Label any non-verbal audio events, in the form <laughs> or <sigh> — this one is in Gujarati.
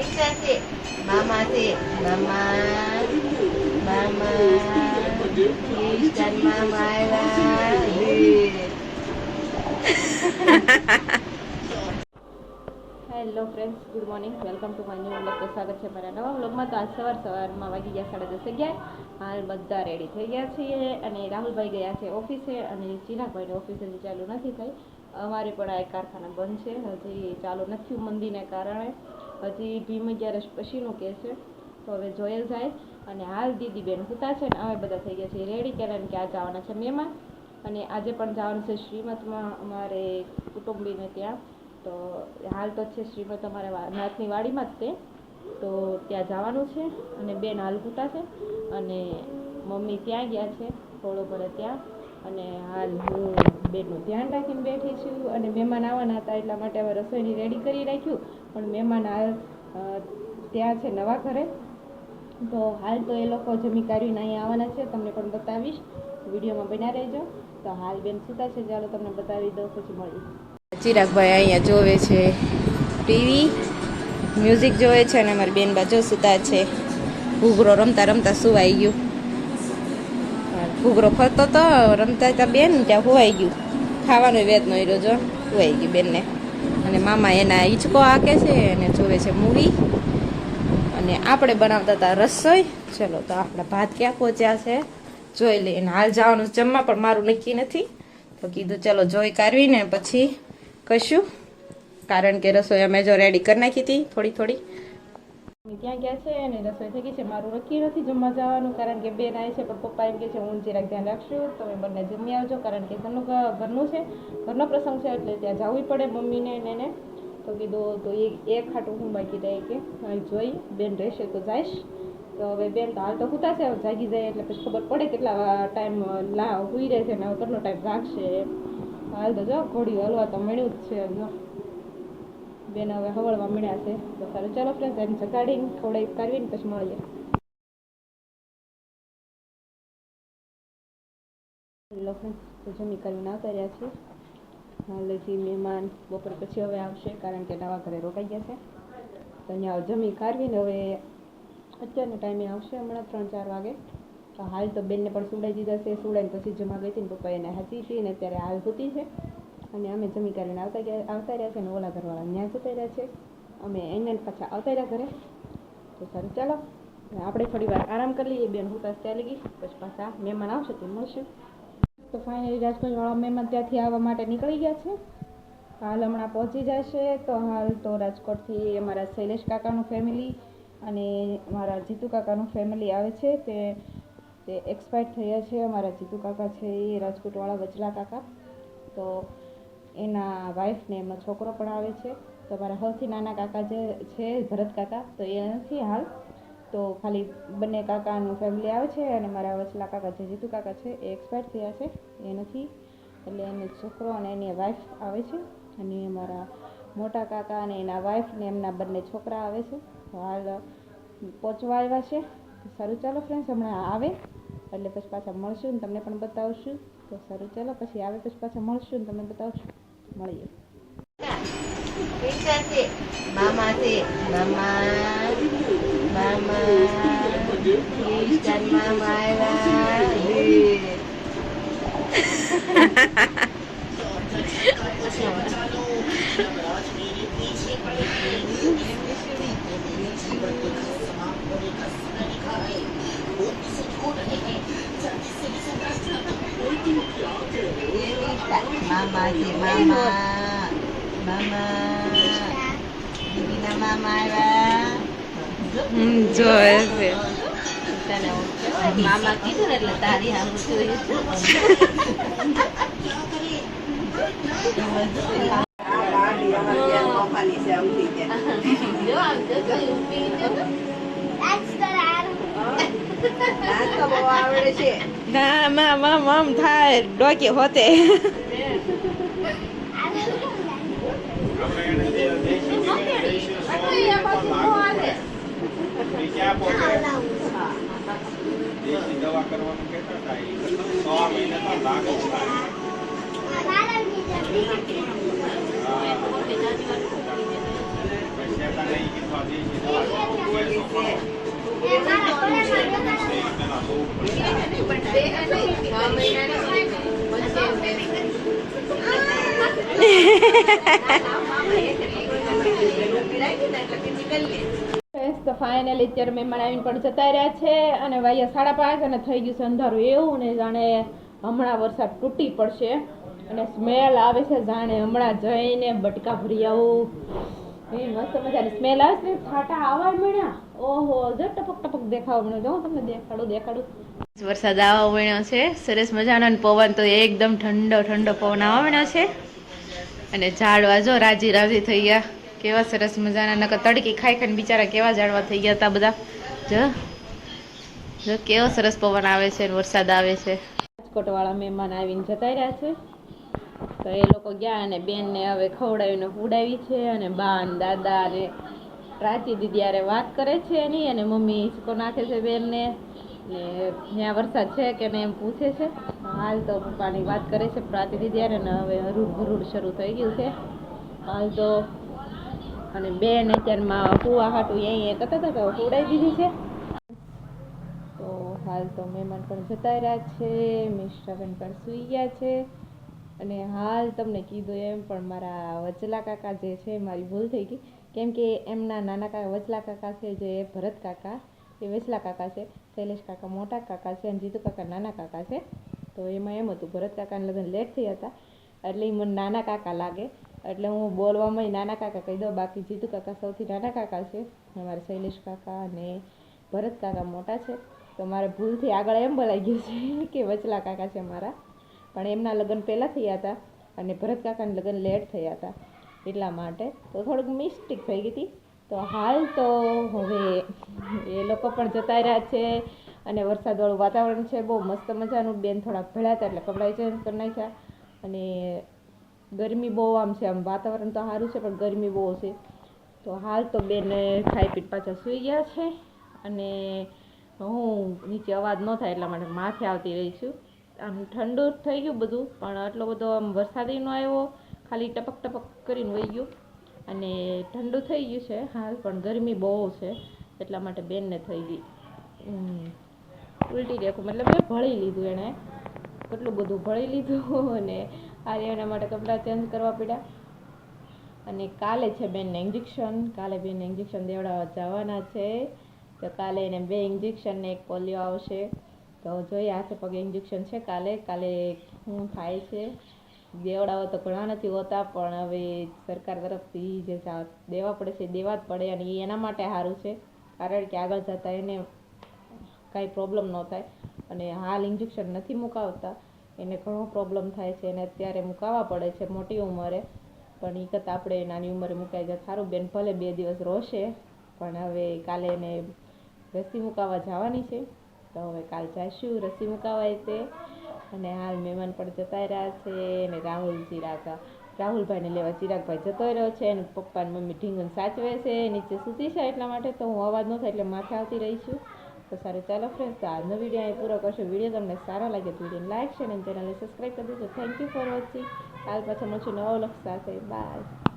ઈચ્છા છે. મામા છે. મામા. મામા. ઈશાન મામા આવ્યા. Hello friends, good morning. Welcome to my new vlog. તો સ્વાગત છે મારા નવા વ્લોગમાં. તો આજ સવાર સવારમાં વાગી ગયા સાડા દસ અગિયાર. હાલ બધા રેડી થઈ ગયા છીએ અને રાહુલભાઈ ગયા છે ઓફિસે અને ચિરાગભાઈની ઓફિસ હજી ચાલુ નથી થઈ. અમારે પણ આ કારખાના બંધ છે. હજી ચાલુ નથી મંદીને કારણે. હજી ભીમ અગિયારસ પછીનું કહે છે, તો હવે જોયેલ જાય અને હાલ દીદી બેન હુતા છે ને હવે બધા થઈ ગયા છે. રેડી કારણ કે આ જવાના છે મેમાં અને આજે પણ જવાનું છે શ્રીમતમાં અમારે કુટુંબીને ત્યાં. તો હાલ તો છે શ્રીમત અમારા નાથની વાડીમાં જ તે. તો ત્યાં જવાનું છે અને બેન હાલ હુતા છે. અને મમ્મી ત્યાં ગયા છે, થોડો ભરે ત્યાં. અને હાલ હું બેનનું ધ્યાન રાખીને બેઠી છું અને મહેમાન આવવાના હતા એટલા માટે હવે રસોઈની રેડી કરી રાખ્યું. પણ મહેમાન હાલ ત્યાં છે નવા ઘરે. તો હાલ તો એ લોકો જમી કાઢીને અહીંયા આવવાના છે. તમને પણ બતાવીશ. વિડીયોમાં બન્યા રહેજો. તો હાલ બેન સુતા છે. ચાલો તમને બતાવી દઉં, પછી મળી ચિરાગભાઈ અહીંયા જોવે છે ટીવી મ્યુઝિક જોવે છે અને મારી બેન બાજુ સુતા છે. ઘૂઘરો રમતા રમતા સુવાઈ ગયું. ઘૂઘરો ફરતો તો રમતા હતા બેન, ત્યાં હોવાઈ ગયું. ખાવાનો વેદ નો રોજો હોવાઈ ગયું બેનને. અને મામા એના હિંચકો આંકે છે અને જોવે છે મૂવી અને આપણે બનાવતા હતા રસોઈ. ચલો તો આપણા ભાત ક્યાં પહોંચ્યા છે? જોઈ લઈએ. અને હાલ જવાનું જમવા, પણ મારું નક્કી નથી. તો કીધું ચલો જોઈ કાઢવીને પછી કશું કારણ કે રસોઈ અમે જો રેડી કરી નાખી હતી થોડી થોડી. ત્યાં ગયા છે અને રસોઈ થઈ ગઈ છે. મારું નક્કી નથી જમવા જવાનું, કારણ કે બેન આવે છે, પણ પપ્પા એમ કે છે હું જરાક ધ્યાન રાખશું, તમે બંને જમી આવજો, કારણ કે ઘરનું ઘરનું છે, ઘરનો પ્રસંગ છે, એટલે ત્યાં જવું પડે મમ્મીને એને. તો કીધું, તો એક એક ખાટું હું બાકી રહે કે જોઈ, બેન રહેશે તો જઈશ. તો હવે બેન તો હાલ તો હુતા છે જાગી જાય, એટલે પછી ખબર પડે કેટલા ટાઈમ લા, હુઈ રહે છે ને કેટલો ટાઈમ જાગશે હાલ તો જો, ઘોડી હલવા તો મળ્યું જ છે, જો. બેન હવે હવળવા મળ્યા છે. તો સારું, ચાલો ફ્રેન્ડ એમ જગાડીને થોડી કરવીને પછી મળીએ. હેલો ફ્રેન્ડ્સ તો જમી કરીને આવતા રહ્યા છીએ. હાલેથી મહેમાન બપોર પછી હવે આવશે, કારણ કે નવા ઘરે રોકાઈ ગયા છે. તો અહીંયા જમી કાઢવીને હવે અત્યારના ટાઈમે આવશે હમણાં ત્રણ ચાર વાગે. તો હાલ તો બેનને પણ સુડાઈ દીધા છે સુડાઈને પછી જમા ગઈ હતી ને પપ્પા એને હતી હતી ને અત્યારે હાલ હોતી છે. અને અમે જમી કરીને આવતા ગયા આવતા રહ્યા છે ને ઓલા ઘરવાળા ત્યાં જતા રહ્યા છે અમે એને પાછા આવતા રહ્યા ઘરે તો સારું ચાલો આપણે થોડી વાર આરામ કરી લઈએ બેન હું ત્યાં ચાલી ગઈ પછી પાછા મહેમાન આવશે તે મળશે તો ફાઇનલી રાજકોટવાળા મહેમાન ત્યાંથી આવવા માટે નીકળી ગયા છે હાલ હમણાં પહોંચી જશે તો હાલ તો રાજકોટથી અમારા શૈલેષ કાકાનું ફેમિલી અને અમારા જીતુ કાકાનું ફેમિલી આવે છે તે તે એક્સપાયર થયા છે અમારા જીતુ કાકા છે એ રાજકોટવાળા વચલા કાકા તો એના વાઈફને એમનો છોકરો પણ આવે છે. તો મારા સૌથી નાના કાકા જે છે, ભરત કાકા, તો એ નથી હાલ. તો ખાલી બંને કાકાનું ફેમિલી આવે છે અને મારા વચલા કાકા જે જીતુ કાકા છે, એ એક્સપાયર થયા છે. એ નથી. એટલે એનો છોકરો અને એની વાઈફ આવે છે. અને મારા મોટા કાકા અને એના વાઈફને એમના બંને છોકરા આવે છે. તો હાલ પહોંચવા આવ્યા છે. સારું ચાલો ફ્રેન્ડ્સ હમણાં આવે. એટલે પછી પાછા મળશું ને તમને પણ બતાવશું. તો સારું ચાલો, પછી આવે પછી પાછા મળશું ને તમને બતાવશું. મળીએ ઈચ્છા છે મામા છે મામા મામા ઈશાન મામા આવ્યા મામા છે મામા મામા દીદીના મામા આવ્યા જોવે છે તને મામા કીધું ને એટલે તારી હામ જોયું ના મા મા મમ થાય. ડોકે હોતે. દવા કરવાનું કહેતા હતા. સો મહિને લાગે થાય. હા. પછી આપણે ઈ કીધું અથવા દેશી દવા કરવું હોય તો કરો. એ પેલા બહુ પડે. ફ્રેન્ડ્સ તો ફાઇનલી અત્યારે મહેમાન આવીને પણ જતા રહ્યા છે અને વાગ્યા સાડા પાંચ અને થઈ ગયું છે અંધારું એવું ને જાણે હમણાં વરસાદ તૂટી પડશે અને સ્મેલ આવે છે જાણે હમણાં જઈને બટકા ભરી આવું. એ મસ્ત મજાની સ્મેલ આવે છે ને આવવા મળ્યા. ઓહો, જો ટપક ટપક દેખાવા મળ્યો. જો તમને દેખાડું દેખાડું. વરસાદ આવવા મળ્યો છે. સરસ મજાનો પવન તો એકદમ ઠંડો ઠંડો પવન આવવા મળ્યો છે. અને ઝાડવા જો રાજી રાજી થઈ ગયા. કેવા સરસ મજાના, નકર તડકી ખાઈ ખાઈને બિચારા કેવા ઝાડવા થઈ ગયા હતા બધા. જો જો કેવો સરસ પવન આવે છે વરસાદ આવે છે. રાજકોટવાળા મહેમાન આવીને જતા રહ્યા છે. તો એ લોકો ગયા અને બેનને હવે ખવડાવીને ઉડાવી છે અને બા ને દાદા અને પ્રાચી દીદી વાત કરે છે એની અને મમ્મી હિસકો નાખે છે બેનને. ને ત્યાં વરસાદ છે કે નહીં એમ પૂછે છે. હાલ તો પપ્પાની વાત કરે છે પ્રાચી દીદી ને હવે હરૂડ ભરૂડ શરૂ થઈ ગયું છે. હાલ તો અને બેન અત્યારમાં કુવા હાટું અહીંયા કરતા હતા તો ઉડાઈ દીધી છે. તો હાલ તો મહેમાન પણ જતા રહ્યા છે મિશ્રાબેન પણ સૂઈ ગયા છે. અને હાલ તમને કીધું એમ પણ મારા વચલા કાકા જે છે, મારી ભૂલ થઈ ગઈ. કેમ કે એમના નાના કાકા વચલા કાકા છે, જે ભરત કાકા. એ વચલા કાકા છે, શૈલેષ કાકા, મોટા કાકા છે, અને જીતુ કાકા, નાના કાકા છે. તો એમાં એમ હતું, ભરત કાકાના લગ્ન લેટ થયા હતા, એટલે એ મને નાના કાકા લાગે. એટલે હું બોલવામાં નાના કાકા કહી દઉં, બાકી જીતુ કાકા સૌથી નાના કાકા છે. અમારે શૈલેષ કાકા અને ભરત કાકા મોટા છે. તો મારે ભૂલથી આગળ એમ બોલાઈ ગયું છે <laughs> કે વચલા કાકા છે મારા. પણ એમના લગ્ન પહેલાં થયા હતા અને ભરત કાકાના લગ્ન લેટ થયા હતા એટલા માટે. તો થોડુંક મિસ્ટેક થઈ ગઈ હતી. તો હાલ તો હવે એ લોકો પણ જતા રહ્યા છે અને વરસાદવાળું વાતાવરણ છે, બહુ મસ્ત મજાનું. બેન થોડાક ભેળા હતા એટલે કપડાં ચેન્જ કરી નાખ્યા. અને ગરમી બહુ આમ છે, આમ વાતાવરણ તો સારું છે, પણ ગરમી બહુ છે. તો હાલ તો બેન ખાઈ પીટ પાછા સૂઈ ગયા છે અને હું નીચે અવાજ ન થાય એટલા માટે માથે આવતી રહી છું. આમ ઠંડુ થઈ ગયું બધું, પણ આટલો બધો આમ વરસાદી ન આવ્યો, ખાલી ટપક ટપક કરીને વહી ગયું. અને ઠંડુ થઈ ગયું છે હાલ, પણ ગરમી બહુ છે, એટલા માટે બેનને થઈ ગઈ. ઉલટી રેખું મતલબ કે ભળી લીધું એણે. કેટલું બધું ભળી લીધું <laughs> અને આજે એના માટે કપડાં ચેન્જ કરવા પડ્યા. અને કાલે છે બેનને ઇન્જેક્શન કાલે બેનને ઇન્જેક્શન દેવડાવવા જવાના છે. તો કાલે એને બે ઇન્જેક્શન ને એક પોલિયો આવશે. તો જોઈએ હાથે પગે ઇન્જેક્શન છે કાલે કાલે શું થાય છે. દેવડાવો તો ઘણા નથી હોતા, પણ હવે સરકાર તરફથી જે દેવા પડે છે દેવા જ પડે અને એ એના માટે સારું છે. કારણ કે આગળ જતાં એને કાંઈ પ્રોબ્લેમ ન થાય અને હાલ ઇન્જેક્શન નથી મુકાવતા, એને ઘણો પ્રોબ્લેમ થાય છે એને અત્યારે મુકાવવા પડે છે મોટી ઉંમરે. પણ એ કરતાં આપણે નાની ઉંમરે મુકાઈ જાય સારું, બેન ભલે બે દિવસ રોશે, પણ હવે કાલે એને રસી મુકાવવા જવાની છે. તો હવે કાલ જઈશું રસી મુકાવાય તે. અને હાલ મહેમાન પણ જતા રહ્યા છે અને રાહુલ ચિરાગ, રાહુલભાઈને લેવા ચિરાગભાઈ જતો રહ્યો છે અને પપ્પા અને મમ્મી ઢીંગણ સાચવે છે, નીચે સૂતી છે એટલા માટે તો હું અવાજ ન થાય એટલે માથે આવતી રહી છું. તો સારું, ચાલો ફ્રેન્ડ્સ તો આજનો વીડિયો અહીં પૂરો કરશો. વીડિયો તમને સારા લાગે તો વીડિયો લાઈક છે અને ચેનલને સબસ્ક્રાઈબ કરી દેજો. થેન્ક યુ ફોર વોચિંગ કાલ પાછો મળશું નવો લક્ષ સાથે. બાય